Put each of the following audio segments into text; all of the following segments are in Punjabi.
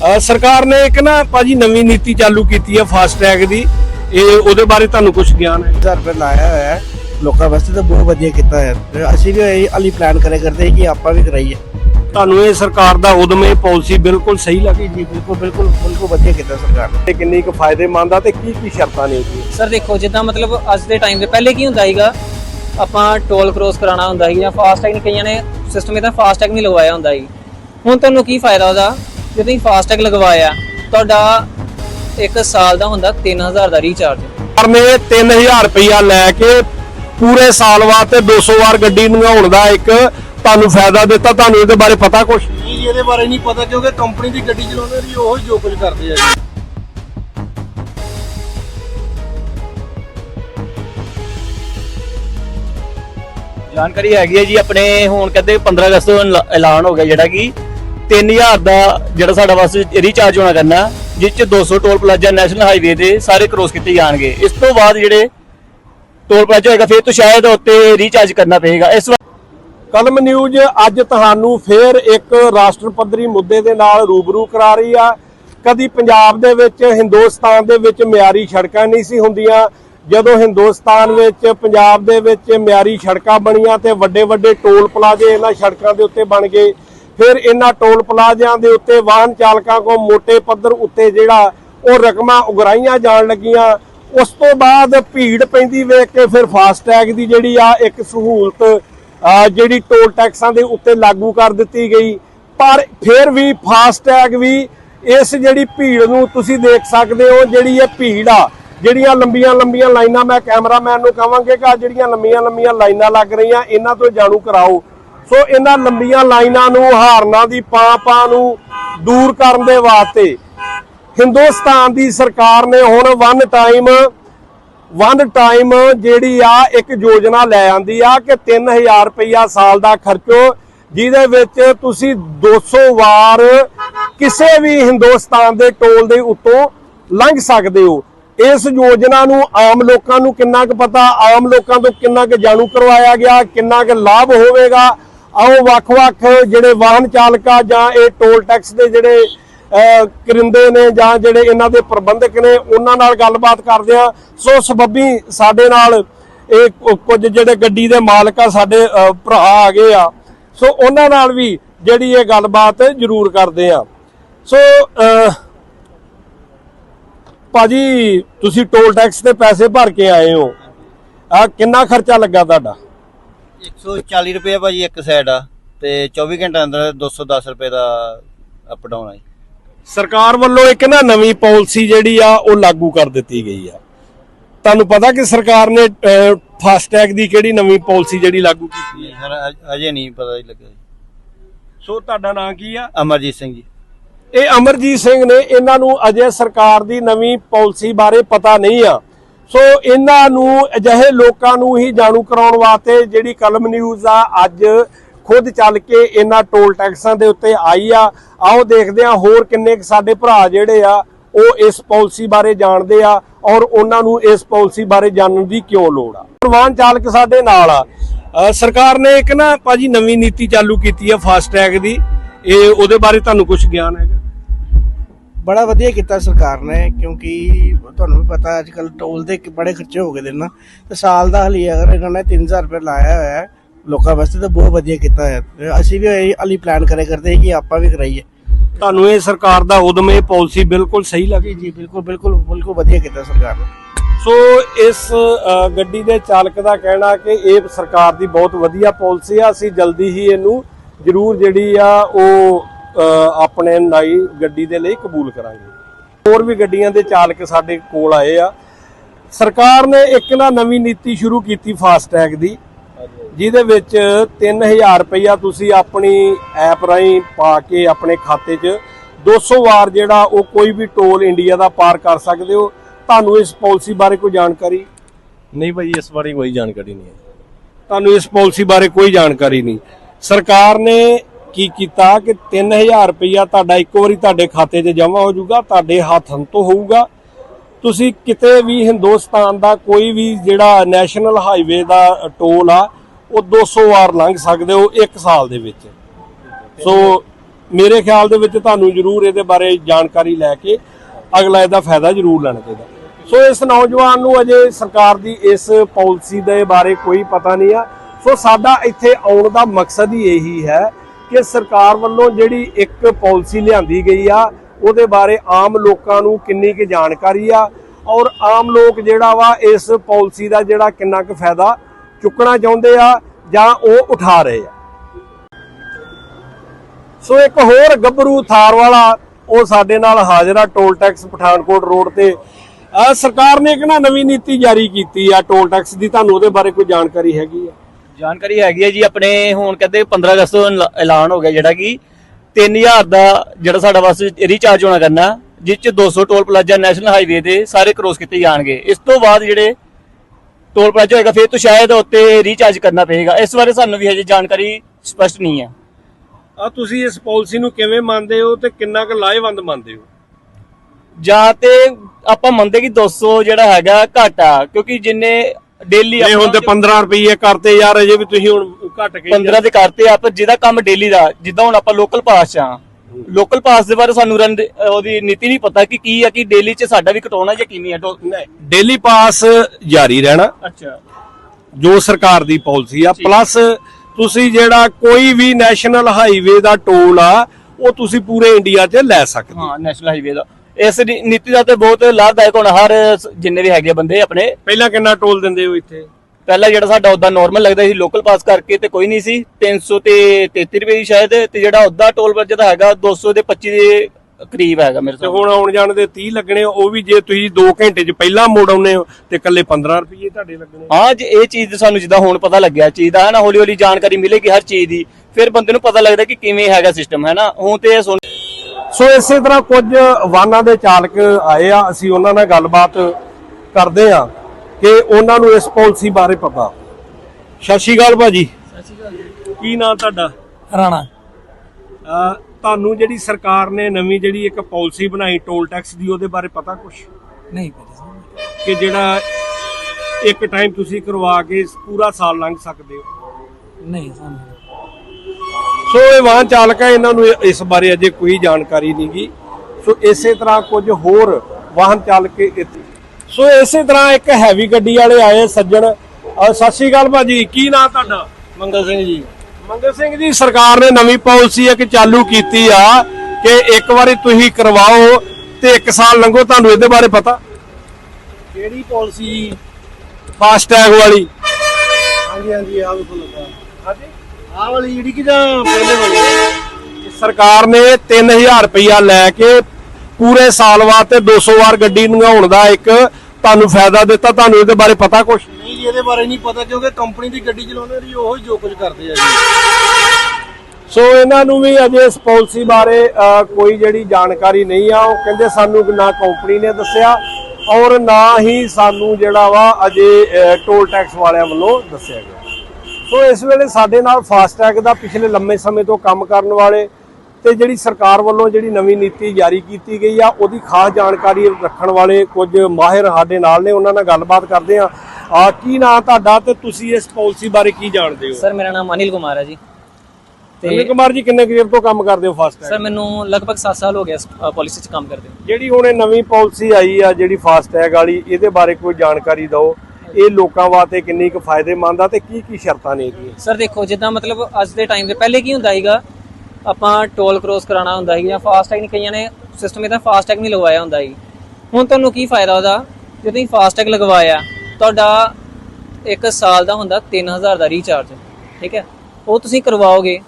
ਸਰਕਾਰ ਨੇ ਇੱਕ ਨਾ ਭਾਜੀ ਨਵੀਂ ਨੀਤੀ ਚਾਲੂ ਕੀਤੀ ਹੈ ਫਾਸਟ ਟੈਗ ਦੀ। ਇਹ ਉਹਦੇ ਬਾਰੇ ਤੁਹਾਨੂੰ ਕੁਝ ਗਿਆਨ ਹੈ? 1000 ਰੁਪਏ ਲਾਇਆ ਹੋਇਆ ਹੈ। ਲੋਕਾਂ ਵਾਸਤੇ ਤਾਂ ਬਹੁਤ ਵਧੀਆ ਕੀਤਾ ਹੈ। ਅਸੀਂ ਵੀ ਇਹ ਅਲੀ ਪਲਾਨ ਕਰੇ ਕਰਦੇ ਕਿ ਆਪਾਂ ਵੀ ਕਰਾਈਏ। ਤੁਹਾਨੂੰ ਇਹ ਸਰਕਾਰ ਦਾ ਉਦਮ ਇਹ ਪਾਲਿਸੀ ਬਿਲਕੁਲ ਸਹੀ ਲੱਗੀ? ਜੀ ਬਿਲਕੁਲ ਬਿਲਕੁਲ ਬਿਲਕੁਲ ਵਧੀਆ ਕੀਤਾ ਸਰਕਾਰ ਨੇ। ਤੇ ਕਿੰਨੀ ਕੁ ਫਾਇਦੇਮੰਦ ਆ ਤੇ ਕੀ ਕੀ ਸ਼ਰਤਾਂ ਨੇ ਜੀ ਸਰ ਦੇਖੋ ਜਿੱਦਾਂ ਮਤਲਬ ਅੱਜ ਦੇ ਟਾਈਮ ਦੇ ਪਹਿਲੇ ਕੀ ਹੁੰਦਾ ਸੀਗਾ? ਆਪਾਂ ਟੋਲ ਕ੍ਰੋਸ ਕਰਾਉਣਾ ਹੁੰਦਾ ਸੀ ਜਾਂ ਫਾਸਟ ਟੈਗ ਕਈਆਂ ਨੇ ਸਿਸਟਮ ਇਹਦਾ ਫਾਸਟ ਟੈਗ ਨਹੀਂ ਲਗਵਾਇਆ ਹੁੰਦਾ ਸੀ। ਹੁਣ ਤੁਹਾਨੂੰ ਕੀ ਫਾਇਦਾ ਉਹਦਾ? ਜੇ ਤੁਸੀਂ ਫਾਸਟ ਟੈਗ ਲਗਵਾਇਆ ਤੁਹਾਡਾ ਇੱਕ ਸਾਲ ਦਾ ਹੁੰਦਾ 3000 ਦਾ ਰੀਚਾਰਜ ਸਰਕਾਰ ਨੇ 3000 ਰੁਪਇਆ ਲੈ ਕੇ ਪੂਰੇ ਸਾਲ ਵਾਸਤੇ 200 ਵਾਰ ਗੱਡੀ ਨਗਾਉਣ ਦਾ ਇੱਕ ਤੁਹਾਨੂੰ ਫਾਇਦਾ ਦਿੱਤਾ ਤੁਹਾਨੂੰ ਇਹਦੇ ਬਾਰੇ ਪਤਾ ਕੁਝ ਜੀ ਇਹਦੇ ਬਾਰੇ ਨਹੀਂ ਪਤਾ ਕਿਉਂਕਿ ਕੰਪਨੀ ਦੀ ਗੱਡੀ ਚਲਾਉਂਦੇ ਜੀ ਉਹ ਹੀ ਜੋ ਕੁਝ ਕਰਦੇ ਆ ਜੀ। ਜਾਣਕਾਰੀ ਹੈਗੀ ਹੈ ਜੀ ਆਪਣੇ ਹੁਣ ਕਹਿੰਦੇ 15 ਅਗਸਤ ਨੂੰ ਐਲਾ- ਐਲਾਨ ਹੋ ਗਿਆ ਜਿਹੜਾ ਕਿ 3000 ਦਾ ਜਿਹੜਾ ਸਾਡਾ ਵਾਸਤੇ ਰੀਚਾਰਜ ਹੋਣਾ ਕਰਨਾ, ਜਿਸ ਚ 200 ਟੋਲ ਪਲਾਜ਼ਾ ਨੈਸ਼ਨਲ ਹਾਈਵੇ ਦੇ ਸਾਰੇ ਕ੍ਰੋਸ ਕੀਤੇ ਜਾਣਗੇ। ਇਸ ਤੋਂ ਬਾਅਦ ਜਿਹੜੇ ਟੋਲ ਪਲਾਜ਼ਾ ਹੋਏਗਾ, ਫਿਰ ਤੋਂ ਸ਼ਾਇਦ ਉੱਤੇ ਰੀਚਾਰਜ ਕਰਨਾ ਪਏਗਾ। ਇਸ ਵਾਰ ਕਲਮ ਨਿਊਜ਼ ਅੱਜ ਤੁਹਾਨੂੰ ਫੇਰ ਇੱਕ ਰਾਸ਼ਟਰ ਪੱਧਰੀ ਮੁੱਦੇ ਦੇ ਨਾਲ ਰੂਬਰੂ ਕਰਾ ਰਹੀ ਆ। ਕਦੀ ਪੰਜਾਬ ਦੇ ਵਿੱਚ, ਹਿੰਦੁਸਤਾਨ ਦੇ ਵਿੱਚ ਮਿਆਰੀ ਸੜਕਾਂ ਨਹੀਂ ਸੀ ਹੁੰਦੀਆਂ। ਜਦੋਂ ਹਿੰਦੁਸਤਾਨ ਵਿੱਚ, ਪੰਜਾਬ ਦੇ ਵਿੱਚ ਮਿਆਰੀ ਸੜਕਾਂ ਬਣੀਆਂ ਤੇ ਵੱਡੇ ਵੱਡੇ ਟੋਲ ਪਲਾਜ਼ੇ ਇਹਨਾਂ ਸੜਕਾਂ ਦੇ ਉੱਤੇ ਬਣ ਗਏ। ਫਿਰ ਇਹਨਾਂ ਟੋਲ ਪਲਾਜ਼ਿਆਂ ਦੇ ਉੱਤੇ ਵਾਹਨ ਚਾਲਕਾਂ ਕੋ ਮੋٹے ਪੱਧਰ ਉੱਤੇ ਜਿਹੜਾ ਉਹ ਰਕਮਾਂ ਉਗਰਾਈਆਂ ਜਾਣ ਲੱਗੀਆਂ। ਉਸ ਤੋਂ ਬਾਅਦ ਭੀੜ ਪੈਂਦੀ ਵੇਖ ਕੇ ਫਿਰ ਫਾਸਟੈਗ ਦੀ ਜਿਹੜੀ ਆ ਇੱਕ ਸਹੂਲਤ ਜਿਹੜੀ ਟੋਲ ਟੈਕਸਾਂ ਦੇ ਉੱਤੇ ਲਾਗੂ ਕਰ ਦਿੱਤੀ ਗਈ। ਪਰ ਫਿਰ ਵੀ ਫਾਸਟੈਗ ਵੀ ਇਸ ਜਿਹੜੀ ਭੀੜ ਨੂੰ ਤੁਸੀਂ ਦੇਖ ਸਕਦੇ ਹੋ, ਜਿਹੜੀ ਇਹ ਭੀੜ ਆ, ਜਿਹੜੀਆਂ ਲੰਬੀਆਂ ਲੰਬੀਆਂ ਲਾਈਨਾਂ ਮੈਂ ਕੈਮਰਾਮੈਨ ਨੂੰ ਕਹਾਂਗੇ ਕਿ ਆਹ ਜਿਹੜੀਆਂ ਲੰਬੀਆਂ ਲੰਬੀਆਂ ਲਾਈਨਾਂ ਲੱਗ ਰਹੀਆਂ, ਇਹਨਾਂ ਤੋਂ ਜਾਣੂ ਕਰਾਓ। ਸੋ ਇਹਨਾਂ ਲੰਬੀਆਂ ਲਾਈਨਾਂ ਨੂੰ, ਹਾਰਨਾਂ ਦੀ ਪਾਂ ਪਾਂ ਨੂੰ ਦੂਰ ਕਰਨ ਦੇ ਵਾਸਤੇ ਹਿੰਦੁਸਤਾਨ ਦੀ ਸਰਕਾਰ ਨੇ ਹੁਣ ਵਨ ਟਾਈਮ ਵਨ ਟਾਈਮ ਜਿਹੜੀ ਆ ਇੱਕ ਯੋਜਨਾ ਲੈ ਆਂਦੀ ਆ ਕਿ 3000 ਰੁਪਇਆ ਸਾਲ ਦਾ ਖਰਚੋ, ਜਿਹਦੇ ਵਿੱਚ ਤੁਸੀਂ 200 ਵਾਰ ਕਿਸੇ ਵੀ ਹਿੰਦੁਸਤਾਨ ਦੇ ਟੋਲ ਦੇ ਉੱਤੋਂ ਲੰਘ ਸਕਦੇ ਹੋ। ਇਸ ਯੋਜਨਾ ਨੂੰ ਆਮ ਲੋਕਾਂ ਨੂੰ ਕਿੰਨਾ ਕੁ ਪਤਾ, ਆਮ ਲੋਕਾਂ ਤੋਂ ਕਿੰਨਾ ਕੁ ਜਾਣੂ ਕਰਵਾਇਆ ਗਿਆ, ਕਿੰਨਾ ਕੁ ਲਾਭ ਹੋਵੇਗਾ ਆਓ ਵੱਖ-ਵੱਖ ਜਿਹੜੇ ਵਾਹਨ ਚਾਲਕਾ ਜਾਂ ਇਹ ਟੋਲ ਟੈਕਸ ਦੇ ਜਿਹੜੇ ਕਰਿੰਦੇ ਨੇ ਜਾਂ ਜਿਹੜੇ ਇਹਨਾਂ ਦੇ ਪ੍ਰਬੰਧਕ ਨੇ ਉਹਨਾਂ ਨਾਲ ਗੱਲਬਾਤ ਕਰਦੇ ਆ। ਸੋ ਸਬੱਬੀ ਸਾਡੇ ਨਾਲ ਇਹ ਕੁਝ ਜਿਹੜੇ ਗੱਡੀ ਦੇ ਮਾਲਕ ਆ ਸਾਡੇ ਭਰਾ ਆ ਗਏ ਆ। ਸੋ ਉਹਨਾਂ ਨਾਲ ਵੀ ਜਿਹੜੀ ਇਹ ਗੱਲਬਾਤ ਜ਼ਰੂਰ ਕਰਦੇ ਆ। ਸੋ ਅਹ, ਭਾਜੀ ਤੁਸੀਂ ਟੋਲ ਟੈਕਸ ਦੇ ਪੈਸੇ ਭਰ ਕੇ ਆਏ ਹੋ। ਆ ਕਿੰਨਾ ਖਰਚਾ ਲੱਗਾ ਤੁਹਾਡਾ? 140 ਰੁਪਏ ਭਾਜੀ ਇੱਕ ਸਾਈਡ ਆ ਤੇ 24 ਘੰਟੇ ਅੰਦਰ 210 ਰੁਪਏ ਦਾ ਅਪ ਡਾਊਨ ਆ ਜੀ। ਸਰਕਾਰ ਵੱਲੋਂ ਇੱਕ ਨਾ ਨਵੀਂ ਪਾਲਿਸੀ ਜਿਹੜੀ ਆ ਉਹ ਲਾਗੂ ਕਰ ਦਿੱਤੀ ਗਈ ਆ। ਤੁਹਾਨੂੰ ਪਤਾ ਕਿ ਸਰਕਾਰ ਨੇ ਫਾਸਟੈਗ ਦੀ ਕਿਹੜੀ ਨਵੀਂ ਪਾਲਿਸੀ ਜਿਹੜੀ ਲਾਗੂ ਕੀਤੀ ਜੀ ਸਰ ਅਜੇ ਨਹੀਂ ਪਤਾ ਜੀ ਲੱਗਾ ਜੀ। ਸੋ ਤੁਹਾਡਾ ਨਾਂ ਕੀ ਆ? ਅਮਰਜੀਤ ਸਿੰਘ ਜੀ। ਇਹ ਅਮਰਜੀਤ ਸਿੰਘ ਨੇ ਇਹਨਾਂ ਨੂੰ ਅਜੇ ਸਰਕਾਰ ਦੀ ਨਵੀਂ ਪਾਲਿਸੀ ਬਾਰੇ ਪਤਾ ਨਹੀਂ ਆ। ਸੋ ਇਹਨਾਂ ਨੂੰ ਅਜਿਹੇ ਲੋਕਾਂ ਨੂੰ ਹੀ ਜਾਣੂ ਕਰਾਉਣ ਵਾਸਤੇ ਜਿਹੜੀ ਕਲਮ ਨਿਊਜ਼ ਆ, ਅੱਜ ਖੁਦ ਚੱਲ ਕੇ ਇਹਨਾਂ ਟੋਲ ਟੈਕਸਾਂ ਦੇ ਉੱਤੇ ਆਈ ਆ। ਆਓ ਦੇਖਦੇ ਆ ਹੋਰ ਕਿੰਨੇ ਕੁ ਸਾਡੇ ਭਰਾ ਜਿਹੜੇ ਆ, ਉਹ ਇਸ ਪਾਲਿਸੀ ਬਾਰੇ ਜਾਣਦੇ ਆ ਔਰ ਉਹਨਾਂ ਨੂੰ ਇਸ ਪਾਲਿਸੀ ਬਾਰੇ ਜਾਣਨ ਦੀ ਕਿਉਂ ਲੋੜ ਆ? ਵਾਹਨ ਚਾਲਕ ਸਾਡੇ ਨਾਲ ਆ। ਸਰਕਾਰ ਨੇ ਇੱਕ ਨਾ ਭਾਜੀ ਨਵੀਂ ਨੀਤੀ ਚਾਲੂ ਕੀਤੀ ਆ ਫਾਸਟੈਗ ਦੀ। ਇਹ ਉਹਦੇ ਬਾਰੇ ਤੁਹਾਨੂੰ ਕੁਝ ਗਿਆਨ ਹੈਗਾ? ਬੜਾ ਵਧੀਆ ਕੀਤਾ ਸਰਕਾਰ ਨੇ ਕਿਉਂਕਿ ਤੁਹਾਨੂੰ ਵੀ ਪਤਾ ਅੱਜ ਕੱਲ ਟੋਲ ਦੇ ਬੜੇ ਖਰਚੇ ਹੋ ਗਏ ਦੇ ਨਾ। ਤੇ ਸਾਲ ਦਾ ਹਲੀ ਅਗਰ ਇਹਨਾਂ ਨੇ 3000 ਰੁਪਏ ਲਾਇਆ ਹੋਇਆ ਹੈ ਲੋਕਾਂ ਵਾਸਤੇ ਤਾਂ ਬਹੁਤ ਵਧੀਆ ਕੀਤਾ ਹੈ ਅਸੀਂ ਵੀ ਇਹ ਅਲੀ ਪਲਾਨ ਕਰੇ ਕਰਦੇ ਕਿ ਆਪਾਂ ਵੀ ਕਰਾਈਏ। ਤੁਹਾਨੂੰ ਇਹ ਸਰਕਾਰ ਦਾ ਉਦਮ ਇਹ ਪਾਲਿਸੀ ਬਿਲਕੁਲ ਸਹੀ ਲੱਗੀ? ਜੀ ਬਿਲਕੁਲ ਬਿਲਕੁਲ ਬਿਲਕੁਲ ਵਧੀਆ ਕੀਤਾ ਸਰਕਾਰ ਨੇ। ਸੋ ਇਸ ਗੱਡੀ ਦੇ ਚਾਲਕ ਦਾ ਕਹਿਣਾ ਕਿ ਇਹ ਸਰਕਾਰ ਦੀ ਬਹੁਤ ਵਧੀਆ ਪਾਲਿਸੀ ਆ। ਅਸੀਂ ਜਲਦੀ ਹੀ ਇਹਨੂੰ ਜ਼ਰੂਰ ਜਿਹੜੀ ਆ ਉਹ ਆਪਣੇ ਨਾਈ ਗੱਡੀ ਦੇ ਲਈ ਕਬੂਲ ਕਰਾਂਗੇ। ਹੋਰ ਵੀ ਗੱਡੀਆਂ ਦੇ ਚਾਲਕ ਸਾਡੇ ਕੋਲ ਆਏ ਆ। ਸਰਕਾਰ ਨੇ ਇੱਕ ਨਾ ਨਵੀਂ ਨੀਤੀ ਸ਼ੁਰੂ ਕੀਤੀ ਫਾਸਟੈਗ ਦੀ ਜਿਹਦੇ ਵਿੱਚ 3000 ਰੁਪਇਆ ਤੁਸੀਂ ਆਪਣੀ ਐਪ ਰਾਹੀਂ ਪਾ ਕੇ ਆਪਣੇ ਖਾਤੇ 'ਚ 200 ਵਾਰ ਜਿਹੜਾ ਉਹ ਕੋਈ ਵੀ ਟੋਲ ਇੰਡੀਆ ਦਾ ਪਾਰ ਕਰ ਸਕਦੇ ਹੋ। ਤੁਹਾਨੂੰ ਇਸ ਪਾਲਿਸੀ ਬਾਰੇ ਕੋਈ ਜਾਣਕਾਰੀ? ਨਹੀਂ ਭਾਜੀ ਇਸ ਬਾਰੇ ਕੋਈ ਜਾਣਕਾਰੀ ਨਹੀਂ ਹੈ। ਤੁਹਾਨੂੰ ਇਸ ਪਾਲਿਸੀ ਬਾਰੇ ਕੋਈ ਜਾਣਕਾਰੀ ਨਹੀਂ। ਸਰਕਾਰ ਨੇ ਕੀ ਕੀਤਾ ਕਿ 3000 ਰੁਪਇਆ ਤੁਹਾਡਾ ਇੱਕ ਵਾਰੀ ਤੁਹਾਡੇ ਖਾਤੇ 'ਚ ਜਮ੍ਹਾਂ ਹੋ ਜਾਊਗਾ, ਤੁਹਾਡੇ ਹੱਥਾਂ ਤੋਂ ਹੋਊਗਾ। ਤੁਸੀਂ ਕਿਤੇ ਵੀ ਹਿੰਦੁਸਤਾਨ ਦਾ ਕੋਈ ਵੀ ਜਿਹੜਾ ਨੈਸ਼ਨਲ ਹਾਈਵੇ ਦਾ ਟੋਲ ਆ, ਉਹ 200 ਵਾਰ ਲੰਘ ਸਕਦੇ ਹੋ ਇੱਕ ਸਾਲ ਦੇ ਵਿੱਚ। ਸੋ ਮੇਰੇ ਖਿਆਲ ਦੇ ਵਿੱਚ ਤੁਹਾਨੂੰ ਜ਼ਰੂਰ ਇਹਦੇ ਬਾਰੇ ਜਾਣਕਾਰੀ ਲੈ ਕੇ ਅਗਲਾ ਇਹਦਾ ਫਾਇਦਾ ਜ਼ਰੂਰ ਲੈਣਾ ਚਾਹੀਦਾ। ਸੋ ਇਸ ਨੌਜਵਾਨ ਨੂੰ ਅਜੇ ਸਰਕਾਰ ਦੀ ਇਸ ਪਾਲਿਸੀ ਦੇ ਬਾਰੇ ਕੋਈ ਪਤਾ ਨਹੀਂ ਆ। ਸੋ ਸਾਡਾ ਇੱਥੇ ਆਉਣ ਦਾ ਮਕਸਦ ਹੀ ਇਹੀ ਹੈ ਕਿ ਸਰਕਾਰ ਵੱਲੋਂ ਜਿਹੜੀ ਇੱਕ ਪਾਲਿਸੀ ਲਿਆਂਦੀ ਗਈ ਆ, ਉਹਦੇ ਬਾਰੇ ਆਮ ਲੋਕਾਂ ਨੂੰ ਕਿੰਨੀ ਕੁ ਜਾਣਕਾਰੀ ਆ ਔਰ ਆਮ ਲੋਕ ਜਿਹੜਾ ਵਾ ਇਸ ਪਾਲਿਸੀ ਦਾ ਜਿਹੜਾ ਕਿੰਨਾ ਕੁ ਫਾਇਦਾ ਚੁੱਕਣਾ ਚਾਹੁੰਦੇ ਆ ਜਾਂ ਉਹ ਉਠਾ ਰਹੇ ਆ। ਸੋ ਇੱਕ ਹੋਰ ਗੱਭਰੂ ਥਾਰ ਵਾਲਾ, ਉਹ ਸਾਡੇ ਨਾਲ ਹਾਜ਼ਰ ਆ ਟੋਲ ਟੈਕਸ ਪਠਾਨਕੋਟ ਰੋਡ ਤੇ। ਸਰਕਾਰ ਨੇ ਇੱਕ ਨਾ ਨਵੀਂ ਨੀਤੀ ਜਾਰੀ ਕੀਤੀ ਆ ਟੋਲ ਟੈਕਸ ਦੀ, ਤੁਹਾਨੂੰ ਉਹਦੇ ਬਾਰੇ ਕੋਈ ਜਾਣਕਾਰੀ ਹੈਗੀ ਆ? ਜਾਣਕਾਰੀ ਹੈਗੀ ਹੈ ਜੀ ਆਪਣੇ ਹੁਣ ਕਹਿੰਦੇ 15 ਅਗਸਤ ਤੋਂ ਐਲਾ- ਐਲਾਨ ਹੋ ਗਿਆ ਜਿਹੜਾ ਕਿ 3000 ਦਾ ਜਿਹੜਾ ਸਾਡਾ ਬਸ ਰੀਚਾਰਜ ਹੋਣਾ ਕਰਨਾ ਜਿਸ ਚ 200 ਟੋਲ ਪਲਾਜ਼ਾ ਨੈਸ਼ਨਲ ਹਾਈਵੇ ਦੇ ਸਾਰੇ ਕ੍ਰੋਸ ਕੀਤੇ ਜਾਣਗੇ। ਇਸ ਤੋਂ ਬਾਅਦ ਜਿਹੜੇ ਟੋਲ ਪਲਾਜ਼ਾ ਹੋਏਗਾ ਫਿਰ ਤੋਂ ਸ਼ਾਇਦ ਉੱਤੇ ਰੀਚਾਰਜ ਕਰਨਾ ਪਏਗਾ। ਇਸ ਬਾਰੇ ਸਾਨੂੰ ਵੀ ਹਜੇ ਜਾਣਕਾਰੀ ਸਪਸ਼ਟ ਨਹੀਂ ਹੈ। ਆ ਤੁਸੀਂ ਇਸ ਪਾਲਿਸੀ ਨੂੰ ਕਿਵੇਂ ਮੰਨਦੇ ਹੋ ਤੇ ਕਿੰਨਾ ਕੁ ਲਾਹੇਵੰਦ ਮੰਨਦੇ ਹੋ? ਜਾਂ ਤੇ ਆਪਾਂ ਮੰਨਦੇ ਕਿ 200 ਜਿਹੜਾ ਹੈਗਾ ਘੱਟ ਕਿਉਂਕਿ ਜਿੰਨੇ ਡੇਲੀ ਨਹੀਂ ਹੁਣ ਤੇ 15 ਰੁਪਏ ਕਰਤੇ ਯਾਰ ਅਜੇ ਵੀ ਤੁਸੀਂ ਹੁਣ ਘੱਟ ਕੇ 15 ਦੇ ਕਰਤੇ ਆ ਪਰ ਜਿਹਦਾ ਕੰਮ ਡੇਲੀ ਦਾ ਜਿੱਦਾਂ ਹੁਣ ਆਪਾਂ ਲੋਕਲ ਪਾਸ ਆ ਲੋਕਲ ਪਾਸ ਦੇ ਬਾਰੇ ਸਾਨੂੰ ਰਨ ਉਹਦੀ ਨੀਤੀ ਨਹੀਂ ਪਤਾ ਕਿ ਕੀ ਆ ਕਿ ਡੇਲੀ ਚ ਸਾਡਾ ਵੀ ਕਟਾਉਣਾ ਜਾਂ ਕਿਵੇਂ ਆ ਡੇਲੀ ਪਾਸ ਜਾਰੀ ਰਹਿਣਾ। ਅੱਛਾ। ਜੋ ਸਰਕਾਰ ਦੀ ਪਾਲਿਸੀ ਆ ਪਲੱਸ ਤੁਸੀਂ ਜਿਹੜਾ ਕੋਈ ਵੀ ਨੈਸ਼ਨਲ ਹਾਈਵੇ ਦਾ ਟੋਲ ਆ ਉਹ ਤੁਸੀਂ ਪੂਰੇ ਇੰਡੀਆ 'ਚ ਲੈ ਸਕਦੇ ਹੋ। ਹਾਂ ਨੈਸ਼ਨਲ ਹਾਈਵੇ ਦਾ। ਇਸ ਨੀ- ਨੀਤੀ ਦਾ ਤੇ ਬਹੁਤ ਲਾਭਦਾਇਕ ਹੋਣਾ ਹਰ ਸ- ਜਿੰਨੇ ਵੀ ਹੈਗੇ ਬੰਦੇ ਆਪਣੇ। ਪਹਿਲਾਂ ਕਿੰਨਾ ਟੋਲ ਦਿੰਦੇ ਹੋ ਇੱਥੇ? ਪਹਿਲਾਂ ਜਿਹੜਾ ਸਾਡਾ ਉਦਾਂ ਨਾਰਮਲ ਲੱਗਦਾ ਸੀ ਲੋਕਲ ਪਾਸ ਕਰਕੇ ਤੇ ਕੋਈ ਨਹੀਂ ਸੀ 300 ਤੇ 33 ਰੁਪਏ ਦੀ ਸ਼ਾਇਦ ਤੇ ਜਿਹੜਾ ਉਦਾਂ ਟੋਲ ਪਲਾਜ਼ਾ ਦਾ ਹੈਗਾ 200 ਤੇ 25 ਦੇ ਕਰੀਬ ਹੈਗਾ ਮੇਰੇ ਤੇ ਹੁਣ ਆਉਣ ਜਾਣ ਦੇ 30 ਲੱਗਣੇ ਉਹ ਵੀ ਜੇ ਤੁਸੀਂ 2 ਘੰਟੇ 'ਚ ਪਹਿਲਾਂ ਮੋੜ ਆਉਨੇ ਹੋ ਤੇ ਇਕੱਲੇ 15 ਰੁਪਏ ਤੁਹਾਡੇ ਲੱਗਣੇ। ਹਾਂ ਜੇ ਇਹ ਚੀਜ਼ ਸਾਨੂੰ ਜਿੱਦਾਂ ਹੁਣ ਪਤਾ ਲੱਗਿਆ ਚੀਜ਼ ਦਾ ਹੈ ਨਾ ਹੌਲੀ ਹੌਲੀ ਜਾਣਕਾਰੀ ਮਿਲੇਗੀ ਹਰ ਚੀਜ਼ ਦੀ ਫਿਰ ਬੰਦੇ ਨੂੰ ਪਤਾ ਲੱਗਦਾ ਕਿ ਕਿਵੇਂ ਹੈਗਾ ਸਿਸਟਮ ਹੈ ਨਾ? ਹੁਣ ਤੇ ਇਹ ਸੁਣ ਸੋ ਇਸੇ ਤਰ੍ਹਾਂ ਕੁਝ ਵਾਹਨਾਂ ਦੇ ਚਾਲਕ ਆਏ ਆ ਅਸੀਂ ਉਹਨਾਂ ਨਾਲ ਗੱਲਬਾਤ ਕਰਦੇ ਆ ਕਿ ਉਹਨਾਂ ਨੂੰ ਇਸ ਪਾਲਿਸੀ ਬਾਰੇ ਪਤਾ। ਸਤਿ ਸ਼੍ਰੀ ਅਕਾਲ ਭਾਜੀ। ਸਤਿ ਸ਼੍ਰੀ ਅਕਾਲ ਕੀ ਨਾਮ ਤੁਹਾਡਾ? ਰਾਣਾ। ਤੁਹਾਨੂੰ ਜਿਹੜੀ ਸਰਕਾਰ ਨੇ ਨਵੀਂ ਜਿਹੜੀ ਇੱਕ ਪਾਲਿਸੀ ਬਣਾਈ ਟੋਲ ਟੈਕਸ ਦੀ ਉਹਦੇ ਬਾਰੇ ਪਤਾ ਕੁਝ ਨਹੀਂ ਪਤਾ ਕਿ ਜਿਹੜਾ ਇੱਕ ਟਾਈਮ ਤੁਸੀਂ ਕਰਵਾ ਕੇ ਪੂਰਾ ਸਾਲ ਲੰਘ ਸਕਦੇ ਹੋ? ਨਹੀਂ ਸਾਨੂੰ ਸੋ ਇਹ ਵਾਹਨ ਚਾਲਕ ਹੈ ਇਹਨਾਂ ਨੂੰ ਇਸ ਬਾਰੇ ਅਜੇ ਕੋਈ ਜਾਣਕਾਰੀ ਨਹੀਂ ਗੀ। ਸੋ ਇਸੇ ਤਰ੍ਹਾਂ ਕੁਝ ਹੋਰ ਵਾਹਨ ਚਾਲਕ ਇੱਥੇ। ਸੋ ਇਸੇ ਤਰ੍ਹਾਂ ਇੱਕ ਹੈਵੀ ਗੱਡੀ ਵਾਲੇ ਆਏ ਸੱਜਣ। ਸਤਿ ਸ਼੍ਰੀ ਅਕਾਲ ਭਾਜੀ ਕੀ ਨਾਂ ਤੁਹਾਡਾ? ਮੰਗਲ ਸਿੰਘ ਜੀ। ਮੰਗਲ ਸਿੰਘ ਜੀ ਸਰਕਾਰ ਨੇ ਨਵੀਂ ਪਾਲਿਸੀ ਇੱਕ ਚਾਲੂ ਕੀਤੀ ਆ ਕਿ ਇੱਕ ਵਾਰੀ ਤੁਸੀਂ ਕਰਵਾਓ ਤੇ ਇੱਕ ਸਾਲ ਲੰਘੋ ਤੁਹਾਨੂੰ ਇਹਦੇ ਬਾਰੇ ਪਤਾ? ਕਿਹੜੀ ਪਾਲਿਸੀ ਜੀ? ਫਾਸਟੈਗ ਵਾਲੀ। ਹਾਂਜੀ ਹਾਂਜੀ ਆਹ ਬਿਲਕੁਲ ਲੱਗਾ ਆਹ ਵਾਲੀ ਜਿਹੜੀ ਕਿ ਜਾਂ ਪਹਿਲੇ ਵਾਲੀ? ਸਰਕਾਰ ਨੇ 3000 ਰੁਪਇਆ ਲੈ ਕੇ ਪੂਰੇ ਸਾਲ ਵਾਸਤੇ 200 ਵਾਰ ਗੱਡੀ ਨੰਗਾਉਣ ਦਾ ਇੱਕ ਤੁਹਾਨੂੰ ਫਾਇਦਾ ਦਿੱਤਾ। ਤੁਹਾਨੂੰ ਇਹਦੇ ਬਾਰੇ ਪਤਾ ਕੁਛ? ਨਹੀਂ ਜੀ ਇਹਦੇ ਬਾਰੇ ਨਹੀਂ ਪਤਾ ਕਿਉਂਕਿ ਕੰਪਨੀ ਦੀ ਗੱਡੀ ਚਲਾਉਂਦੇ ਰਹੀ ਉਹ ਹੀ ਜੋ ਕੁਝ ਕਰਦੇ ਆ ਜੀ। ਸੋ ਇਹਨਾਂ ਨੂੰ ਵੀ ਅਜੇ ਇਸ ਪਾਲਿਸੀ ਬਾਰੇ ਕੋਈ ਜਿਹੜੀ ਜਾਣਕਾਰੀ ਨਹੀਂ ਆ ਉਹ ਕਹਿੰਦੇ ਸਾਨੂੰ ਨਾ ਕੰਪਨੀ ਨੇ ਦੱਸਿਆ ਔਰ ਨਾ ਹੀ ਸਾਨੂੰ ਜਿਹੜਾ ਵਾ ਅਜੇ ਟੋਲ ਟੈਕਸ ਵਾਲਿਆਂ ਵੱਲੋਂ ਦੱਸਿਆ ਗਿਆ। ਸੋ ਇਸ ਵੇਲੇ ਸਾਡੇ ਨਾਲ ਫਾਸਟੈਗ ਦਾ ਪਿਛਲੇ ਲੰਮੇ ਸਮੇਂ ਤੋਂ ਕੰਮ ਕਰਨ ਵਾਲੇ ਤੇ ਜਿਹੜੀ ਸਰਕਾਰ ਵੱਲੋਂ ਜਿਹੜੀ ਨਵੀਂ ਨੀਤੀ ਜਾਰੀ ਕੀਤੀ ਗਈ ਆ ਉਹਦੀ ਖਾਸ ਜਾਣਕਾਰੀ ਰੱਖਣ ਵਾਲੇ ਕੁਝ ਮਾਹਿਰ ਸਾਡੇ ਨਾਲ ਨੇ ਉਹਨਾਂ ਨਾਲ ਗੱਲਬਾਤ ਕਰਦੇ ਆ। ਆ ਕੀ ਨਾਂ ਤੁਹਾਡਾ ਤੇ ਤੁਸੀਂ ਇਸ ਪਾਲਿਸੀ ਬਾਰੇ ਕੀ ਜਾਣਦੇ ਹੋ? ਸਰ ਮੇਰਾ ਨਾਮ ਅਨਿਲ ਕੁਮਾਰ ਹੈ ਜੀ। ਅਨਿਲ ਤੇ ਕੁਮਾਰ ਜੀ ਕਿੰਨੇ ਚਿਰ ਤੋਂ ਕੰਮ ਕਰਦੇ ਹੋ ਫਾਸਟੈਗ ਸਰ ਮੈਨੂੰ ਲਗਭਗ 7 ਸਾਲ ਹੋ ਗਿਆ ਇਸ ਪਾਲਿਸੀ 'ਚ ਕੰਮ ਕਰਦੇ। ਜਿਹੜੀ ਹੁਣ ਇਹ ਨਵੀਂ ਪਾਲਿਸੀ ਆਈ ਆ ਜਿਹੜੀ ਫਾਸਟੈਗ ਵਾਲੀ ਇਹਦੇ ਬਾਰੇ ਕੋਈ ਜਾਣਕਾਰੀ ਦਿਓ। ਇਹ ਲੋਕਾਂ ਵਾਸਤੇ ਕਿੰਨੀ ਕੁ ਫਾਇਦੇਮੰਦ ਆ ਤੇ ਕੀ ਕੀ ਸ਼ਰਤਾਂ ਨੇ ਇਹਦੀਆਂ? ਸਰ ਦੇਖੋ, ਜਿੱਦਾਂ ਮਤਲਬ ਅੱਜ ਦੇ ਟਾਈਮ ਦੇ ਪਹਿਲੇ ਕੀ ਹੁੰਦਾ ਸੀਗਾ? ਆਪਾਂ ਟੋਲ ਕ੍ਰੋਸ ਕਰਾਉਣਾ ਹੁੰਦਾ ਸੀ ਜਾਂ ਫਾਸਟੈਗ ਨਹੀਂ ਕਈਆਂ ਨੇ ਸਿਸਟਮ ਇਹਦਾ ਫਾਸਟੈਗ ਨਹੀਂ ਲਗਵਾਇਆ ਹੁੰਦਾ ਸੀ। ਹੁਣ ਤੁਹਾਨੂੰ ਕੀ ਫਾਇਦਾ ਉਹਦਾ? ਜੇ ਤੁਸੀਂ ਫਾਸਟੈਗ ਲਗਵਾਇਆ, ਤੁਹਾਡਾ ਇੱਕ ਸਾਲ ਦਾ ਹੁੰਦਾ 3000 ਦਾ ਰੀਚਾਰਜ ਠੀਕ ਹੈ? ਉਹ ਤੁਸੀਂ ਕਰਵਾਓਗੇ।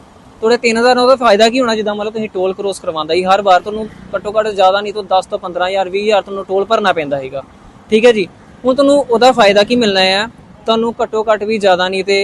ਤੁਹਾਡੇ 3000 ਨਾਲ ਉਹਦਾ ਫਾਇਦਾ ਕੀ ਹੋਣਾ? ਜਿੱਦਾਂ ਮਤਲਬ ਤੁਸੀਂ ਟੋਲ ਕ੍ਰੋਸ ਕਰਵਾਉਂਦਾ ਸੀ, ਹਰ ਵਾਰ ਤੁਹਾਨੂੰ ਘੱਟੋ ਘੱਟ ਜ਼ਿਆਦਾ ਨਹੀਂ ਤੋਂ 10 ਤੋਂ 15000 20000 ਤੁਹਾਨੂੰ ਟੋਲ ਭਰਨਾ ਪੈਂਦਾ ਹੈਗਾ ਠੀਕ ਹੈ ਜੀ? ਹੁਣ ਤੁਹਾਨੂੰ ਉਹਦਾ ਫਾਇਦਾ ਕੀ ਮਿਲਣਾ ਹੈ ਤੁਹਾਨੂੰ ਘੱਟੋ ਘੱਟ ਵੀ ਜ਼ਿਆਦਾ ਨਹੀਂ ਤੇ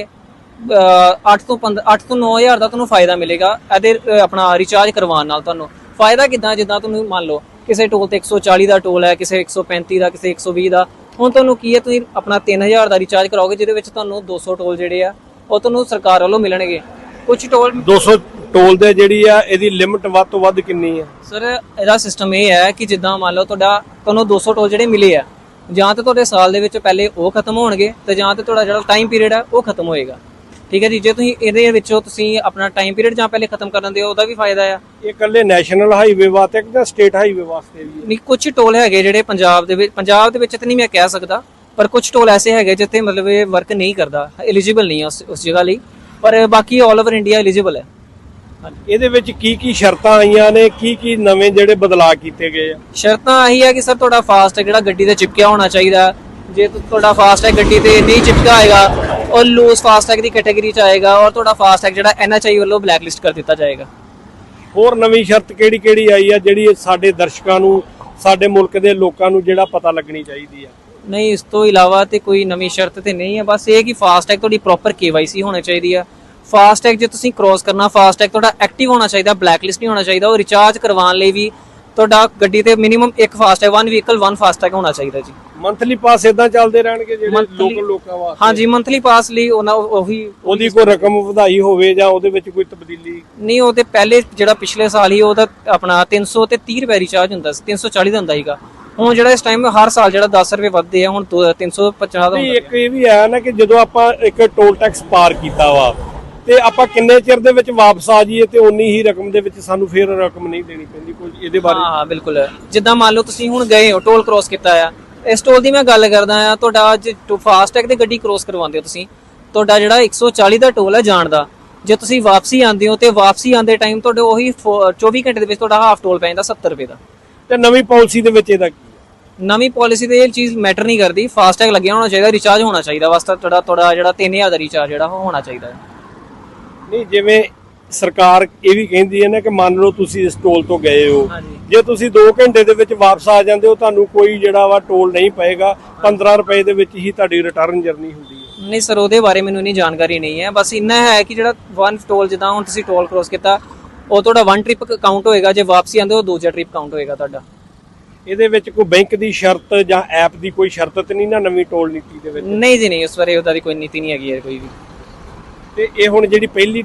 8 ਤੋਂ 15 8 ਤੋਂ 9000 ਦਾ ਤੁਹਾਨੂੰ ਫਾਇਦਾ ਮਿਲੇਗਾ। ਇਹਦੇ ਆਪਣਾ ਰਿਚਾਰਜ ਕਰਵਾਉਣ ਨਾਲ ਤੁਹਾਨੂੰ। ਫਾਇਦਾ ਕਿਦਾਂ? ਜਿੱਦਾਂ ਤੁਹਾਨੂੰ ਮੰਨ ਲਓ ਕਿਸੇ ਟੋਲ ਤੇ 140 ਦਾ ਟੋਲ ਹੈ ਕਿਸੇ 135 ਦਾ ਕਿਸੇ 120 ਦਾ ਹੁਣ ਤੁਹਾਨੂੰ ਕੀ ਹੈ? ਤੁਸੀਂ ਆਪਣਾ 3000 ਦਾ ਰਿਚਾਰਜ ਕਰਾਓਗੇ ਜਿਹਦੇ ਵਿੱਚ ਤੁਹਾਨੂੰ 200 ਟੋਲ ਜਿਹੜੇ ਆ ਉਹ ਤੁਹਾਨੂੰ ਸਰਕਾਰ ਵੱਲੋਂ ਮਿਲਣਗੇ। ਕੁਝ ਟੋਲ 200 ਟੋਲ ਦੇ ਜਿਹੜੀ ਆ ਇਹਦੀ ਲਿਮਟ ਵੱਧ ਤੋਂ ਵੱਧ ਕਿੰਨੀ ਆ? ਸਰ ਇਹਦਾ ਸਿਸਟਮ ਇਹ ਹੈ ਕਿ ਜਿੱਦਾਂ ਮੰਨ ਲਓ ਤੁਹਾਡਾ ਤੁਹਾਨੂੰ 200 ਟੋਲ ਜਿਹੜੇ ਮਿਲੇ ਆ ਜਾਂ ਤੇ ਤੁਹਾਡੇ ਸਾਲ ਦੇ ਵਿੱਚ ਪਹਿਲੇ ਉਹ ਖਤਮ ਹੋਣਗੇ ਤੇ ਜਾਂ ਤੇ ਤੁਹਾਡਾ ਜਿਹੜਾ ਟਾਈਮ ਪੀਰੀਅਡ ਹੈ ਉਹ ਖਤਮ ਹੋਏਗਾ। ਠੀਕ ਹੈ ਜੀ? ਜੇ ਤੁਸੀਂ ਇਹਦੇ ਵਿੱਚੋਂ ਤੁਸੀਂ ਆਪਣਾ ਟਾਈਮ ਪੀਰੀਅਡ ਜਾਂ ਪਹਿਲੇ ਖਤਮ ਕਰ ਦਿੰਦੇ ਹੋ ਉਹਦਾ ਵੀ ਫਾਇਦਾ ਆ। ਇਹ ਇਕੱਲੇ ਨੈਸ਼ਨਲ ਹਾਈਵੇ ਵਾਸਤੇ ਕਿ ਜਾਂ ਸਟੇਟ ਹਾਈਵੇ ਵਾਸਤੇ ਵੀ? ਨਹੀਂ ਕੁਝ ਟੋਲ ਹੈਗੇ ਜਿਹੜੇ ਪੰਜਾਬ ਦੇ ਵਿੱਚ ਪੰਜਾਬ ਦੇ ਵਿੱਚ ਤਾਂ ਨਹੀਂ ਮੈਂ ਕਹਿ ਸਕਦਾ ਪਰ ਕੁਝ ਟੋਲ ਐਸੇ ਹੈਗੇ ਜਿੱਥੇ ਮਤਲਬ ਇਹ ਵਰਕ ਨਹੀਂ ਕਰਦਾ ਐਲੀਜੀਬਲ ਨਹੀਂ ਹੈ ਉਸ ਜਗ੍ਹਾ ਲਈ। ਪਰ ਬਾਕੀ 올 ਓਵਰ ਇੰਡੀਆ ਐਲੀਜੀਬਲ ਹੈ। ਇਹਦੇ ਵਿੱਚ ਕੀ ਕੀ ਸ਼ਰਤਾਂ ਆਈਆਂ ਨੇ? ਕੀ ਕੀ ਨਵੇਂ ਜਿਹੜੇ ਬਦਲਾਅ ਕੀਤੇ ਗਏ ਆ? ਸ਼ਰਤਾਂ ਆਹੀ ਹੈ ਕਿ ਸਰ ਤੁਹਾਡਾ ਫਾਸਟ ਜਿਹੜਾ ਗੱਡੀ ਤੇ ਚਿਪਕਿਆ ਹੋਣਾ ਚਾਹੀਦਾ। ਜੇ ਤੁਹਾਡਾ ਫਾਸਟ ਗੱਡੀ ਤੇ ਨਹੀਂ ਚਿਪਕਾ ਆਏਗਾ ਉਹ ਲੂਜ਼ ਫਾਸਟ ਦੀ ਕੈਟਾਗਰੀ ਚ ਆਏਗਾ ਔਰ ਤੁਹਾਡਾ ਫਾਸਟ ਜਿਹੜਾ ਐਨਐਚਆਈ ਵੱਲੋਂ ਬਲੈਕ ਲਿਸਟ ਕਰ ਦਿੱਤਾ ਜਾਏਗਾ। ਹੋਰ ਨਵੀਂ ਸ਼ਰਤ ਕਿਹੜੀ ਕਿਹੜੀ ਆਈ ਆ ਜਿਹੜੀ ਸਾਡੇ ਦਰਸ਼ਕਾਂ ਨੂੰ ਸਾਡੇ ਮੁਲਕ ਦੇ ਲੋਕਾਂ ਨੂੰ ਜਿਹੜਾ ਪਤਾ ਲੱਗਣੀ ਚਾਹੀਦੀ ਆ? ਨਹੀਂ ਇਸ ਤੋਂ ਇਲਾਵਾ ਤੇ ਕੋਈ ਨਵੀਂ ਸ਼ਰਤ ਤੇ ਨਹੀਂ ਹੈ ਬਸ ਇਹ ਕਿ ਫਾਸਟੈਗ ਤੁਹਾਡੀ ਪ੍ਰੋਪਰ KYC ਹੋਣੀ ਚਾਹੀਦੀ ਆ। ਫਾਸਟੈਗ ਜੇ ਤੁਸੀਂ ਕ੍ਰੋਸ ਕਰਨਾ ਫਾਸਟੈਗ ਤੁਹਾਡਾ ਐਕਟਿਵ ਹੋਣਾ ਚਾਹੀਦਾ ਬਲੈਕ ਲਿਸਟ ਨਹੀਂ ਹੋਣਾ ਚਾਹੀਦਾ ਉਹ ਰਿਚਾਰਜ ਕਰਵਾਉਣ ਲਈ ਵੀ ਤੁਹਾਡਾ ਗੱਡੀ ਤੇ ਮਿਨੀਮਮ ਇੱਕ FASTag one vehicle one FASTag ਹੋਣਾ ਚਾਹੀਦਾ ਜੀ। ਮੰਥਲੀ ਪਾਸ ਇਦਾਂ ਚੱਲਦੇ ਰਹਿਣਗੇ ਜਿਹੜੇ Monthly- ਲੋਕਲ ਲੋਕਾਂ ਵਾਸਤੇ? ਹਾਂਜੀ ਮੰਥਲੀ ਪਾਸ ਲਈ ਉਹਨਾਂ ਉਹੀ ਉਹਦੀ ਕੋਈ ਰਕਮ ਵਧਾਈ ਹੋਵੇ ਜਾਂ ਉਹਦੇ ਵਿੱਚ ਕੋਈ ਤਬਦੀਲੀ? ਨਹੀਂ ਉਹ ਤੇ ਪਹਿਲੇ ਜਿਹੜਾ ਪਿਛਲੇ ਸਾਲ ਹੀ ਉਹਦਾ ਆਪਣਾ 300 ਤੇ 30 ਰੁਪਏ ਰਿਚਾਰਜ ਹੁੰਦਾ ਸੀ 340 ਦਾ ਹੁੰਦਾ ਸੀਗਾ। ਹੁਣ ਜਿਹੜਾ ਇਸ ਟਾਈਮ ਹਰ ਸਾਲ ਜਿਹੜਾ 10 ਰੁਪਏ ਵੱਧਦੇ ਆ ਹੁਣ ਦੋ- 350 ਦਾ ਨਹੀਂ ਹੁੰਦਾ ਇੱਕ ਇਹ ਵੀ ਹੈ ਨਾ ਕਿ ਜਦੋਂ ਆਪਾਂ ਇੱਕ ਟੋਲ ਟੈਕਸ ਪਾਰ ਕੀਤਾ ਵਾ ਤੇ ਆਪਾਂ ਕਿੰਨੇ ਚਿਰ ਦੇ ਵਿੱਚ ਵਾਪਸ ਆ ਜਾਈਏ ਤੇ ਉਨੀ ਹੀ ਰਕਮ ਦੇ ਵਿੱਚ ਸਾਨੂੰ ਫਿਰ ਰਕਮ ਨਹੀਂ ਦੇਣੀ ਪੈਂਦੀ ਕੋਈ ਇਹਦੇ ਬਾਰੇ? ਹਾਂ ਹਾਂ ਬਿਲਕੁਲ। ਜਿੱਦਾਂ ਮੰਨ ਲਓ ਤੁਸੀਂ ਹੁਣ ਗਏ ਹੋ ਟੋਲ ਕ੍ਰੋਸ ਕੀਤਾ ਆ। ਇਸ ਟੋਲ ਦੀ ਮੈਂ ਗੱਲ ਕਰਦਾ ਆ ਤੁਹਾਡਾ ਅੱਜ ਫਾਸਟੈਗ ਤੇ ਗੱਡੀ ਕ੍ਰੋਸ ਕਰਵਾਉਂਦੇ ਹੋ ਤੁਸੀਂ। ਤੁਹਾਡਾ ਜਿਹੜਾ 140 ਦਾ ਟੋਲ ਹੈ ਜਾਣ ਦਾ ਜੇ ਤੁਸੀਂ ਵਾਪਸੀ ਆਉਂਦੇ ਹੋ ਤੇ ਵਾਪਸੀ ਆਉਂਦੇ ਟਾਈਮ ਤੁਹਾਡੇ ਉਹੀ ਫੋ- 24 ਘੰਟੇ ਦੇ ਵਿੱਚ ਤੁਹਾਡਾ ਹਾਫ ਟੋਲ ਪੈ ਜਾਂਦਾ 70 ਰੁਪਏ ਦਾ। ਤੇ ਨਵੀਂ ਪਾਲਿਸੀ ਦੇ ਵਿੱਚ ਇਹਦਾ? ਨਵੀਂ ਪਾਲਿਸੀ ਤੇ ਇਹ ਚੀਜ਼ ਮੈਟਰ ਨਹੀਂ ਕਰਦੀ। ਫਾਸਟੈਗ ਲੱਗਿਆ ਹੋਣਾ ਚਾਹੀਦਾ ਰਿਚਾਰਜ ਹੋਣਾ ਚਾਹੀਦਾ ਵਾਸਤਾ ਤੁਹਾਡਾ ਤੁਹਾਡਾ ਜਿਹੜਾ 3000 ਦਾ ਰਿਚਾਰਜ ਜਿਹੜਾ ਹੋਣਾ ਚਾਹੀਦਾ। ਹੈ ਨਹੀਂ ਜਿਵੇਂ ਸਰਕਾਰ ਇਹ ਵੀ ਕਹਿੰਦੀ ਹੈ ਨਾ ਕਿ ਮੰਨ ਲਓ ਤੁਸੀਂ ਇਸ ਟੋਲ ਤੋਂ ਗਏ ਹੋ। ਜੇ ਤੁਸੀਂ 2 ਘੰਟੇ ਦੇ ਵਿੱਚ ਵਾਪਸ ਆ ਜਾਂਦੇ ਹੋ ਤੁਹਾਨੂੰ ਕੋਈ ਜਿਹੜਾ ਵਾ ਟੋਲ ਨਹੀਂ ਪਏਗਾ। 15 ਰੁਪਏ ਦੇ ਵਿੱਚ ਹੀ ਤੁਹਾਡੀ ਰਿਟਰਨ ਜਰਨੀ ਹੁੰਦੀ ਹੈ। ਨਹੀਂ ਸਰ ਉਹਦੇ ਬਾਰੇ ਮੈਨੂੰ ਨਹੀਂ ਜਾਣਕਾਰੀ ਨਹੀਂ ਹੈ। ਬਸ ਇੰਨਾ ਹੈ ਕਿ ਜਿਹੜਾ ਵਨ ਟੋਲ ਜਿੱਦਾਂ ਹੁਣ ਤੁਸੀਂ ਟੋਲ ਕ੍ਰੋਸ ਕੀਤਾ ਉਹ ਤੁਹਾਡਾ ਵਨ ਟ੍ਰਿਪ ਕਾਊਂਟ ਹੋਏਗਾ। ਜੇ ਵਾਪਸੀ ਆਉਂਦੇ ਹੋ ਦੂਜਾ ਟ੍ਰਿਪ ਕਾਊਂਟ ਹੋਏਗਾ ਤੁਹਾਡਾ। ਇਹਦੇ ਵਿੱਚ ਕੋਈ ਬੈਂਕ ਦੀ ਸ਼ਰਤ ਜਾਂ ਐਪ ਦੀ ਕੋਈ ਸ਼ਰਤ ਤੇ ਨਹੀਂ ਨਾ ਨਵੀਂ ਟੋਲ ਨੀਤੀ ਦੇ ਵਿੱਚ? ਨਹੀਂ ਜੀ ਨਹੀਂ ਉਸ ਬਾਰੇ ਉਹਦਾ ਦੀ ਕੋਈ ਨੀਤੀ ਨਹੀਂ ਹੈਗੀ ਹੈ ਕੋਈ ਵੀ। ਤੇ ਇਹ ਹੁਣ ਜਿਹੜੀ ਪਹਿਲੀ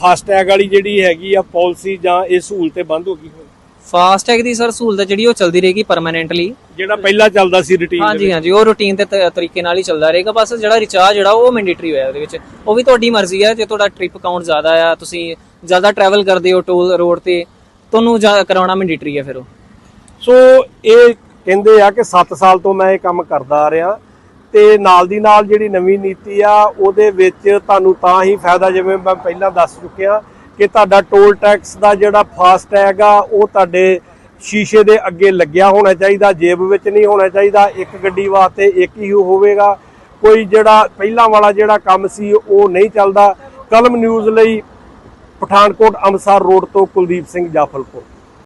ਫਾਸਟੈਗ ਵਾਲੀ ਜਿਹੜੀ ਹੈਗੀ ਆ ਪਾਲਿਸੀ ਜਾਂ ਇਹ ਸਹੂਲਤ ਤੇ ਬੰਦ ਹੋ ਗਈ ਹੁਣ। ਫਾਸਟੈਗ ਦੀ ਸਰ ਸਹੂਲਤ ਜਿਹੜੀ ਉਹ ਚੱਲਦੀ ਰਹੇਗੀ ਪਰਮਾਨੈਂਟਲੀ ਜਿਹੜਾ ਪਹਿਲਾਂ ਚੱਲਦਾ ਸੀ ਰੁਟੀਨ ਹਾਂਜੀ ਹਾਂਜੀ ਉਹ ਰੂਟੀਨ ਤੇ ਤਰੀਕੇ ਨਾਲ ਹੀ ਚੱਲਦਾ ਰਹੇਗਾ। ਬਸ ਜਿਹੜਾ ਰਿਚਾਰਜ ਜਿਹੜਾ ਉਹ ਮੈਂਡੇਟਰੀ ਹੋਇਆ ਉਹਦੇ ਵਿੱਚ। ਉਹ ਵੀ ਤੁਹਾਡੀ ਮਰਜ਼ੀ ਹੈ ਜੇ ਤੁਹਾਡਾ ਟ੍ਰਿਪ ਕਾਊਂਟ ਜ਼ਿਆਦਾ ਆ ਤੁਸੀਂ ਜ਼ਿਆਦਾ ਟਰੈਵਲ ਕਰਦੇ ਹੋ ਟੋਲ ਰੋਡ ਤੇ ਤੁਹਾਨੂੰ ਕਰਾਉਣਾ ਮੈਂਡੇਟਰੀ ਹੈ ਫਿਰ ਉਹ। ਸੋ ਇਹ ਕਹਿੰਦੇ ਆ ਕਿ 7 ਸਾਲ ਤੋਂ ਮੈਂ ਇਹ ਕੰਮ ਕਰਦਾ ਆ ਰਿਹਾ। ਤੇ ਨਾਲ ਦੀ ਨਾਲ ਜਿਹੜੀ ਨਵੀਂ ਨੀਤੀ ਆ, ਉਹਦੇ ਵਿੱਚ ਤੁਹਾਨੂੰ ਤਾਂ ਹੀ ਫਾਇਦਾ ਜਿਵੇਂ ਮੈਂ ਪਹਿਲਾਂ ਦੱਸ ਚੁੱਕਿਆ ਕਿ ਤੁਹਾਡਾ ਟੋਲ ਟੈਕਸ ਦਾ ਜਿਹੜਾ ਫਾਸਟੈਗ ਆ, ਉਹ ਤੁਹਾਡੇ ਸ਼ੀਸ਼ੇ ਦੇ ਅੱਗੇ ਲੱਗਿਆ ਹੋਣਾ ਚਾਹੀਦਾ, ਜੇਬ ਵਿੱਚ ਨਹੀਂ ਹੋਣਾ ਚਾਹੀਦਾ, ਇੱਕ ਗੱਡੀ ਵਾਸਤੇ ਇੱਕ ਹੀ ਹੋਵੇਗਾ। ਕੋਈ ਜਿਹੜਾ ਪਹਿਲਾਂ ਵਾਲਾ ਜਿਹੜਾ ਕੰਮ ਸੀ, ਉਹ ਨਹੀਂ ਚੱਲਦਾ। ਕਲਮ ਨਿਊਜ਼ ਲਈ ਪਠਾਨਕੋਟ ਅੰਮ੍ਰਿਤਸਰ ਰੋਡ ਤੋਂ ਕੁਲਦੀਪ ਸਿੰਘ ਜਾਫਲਪੁਰ।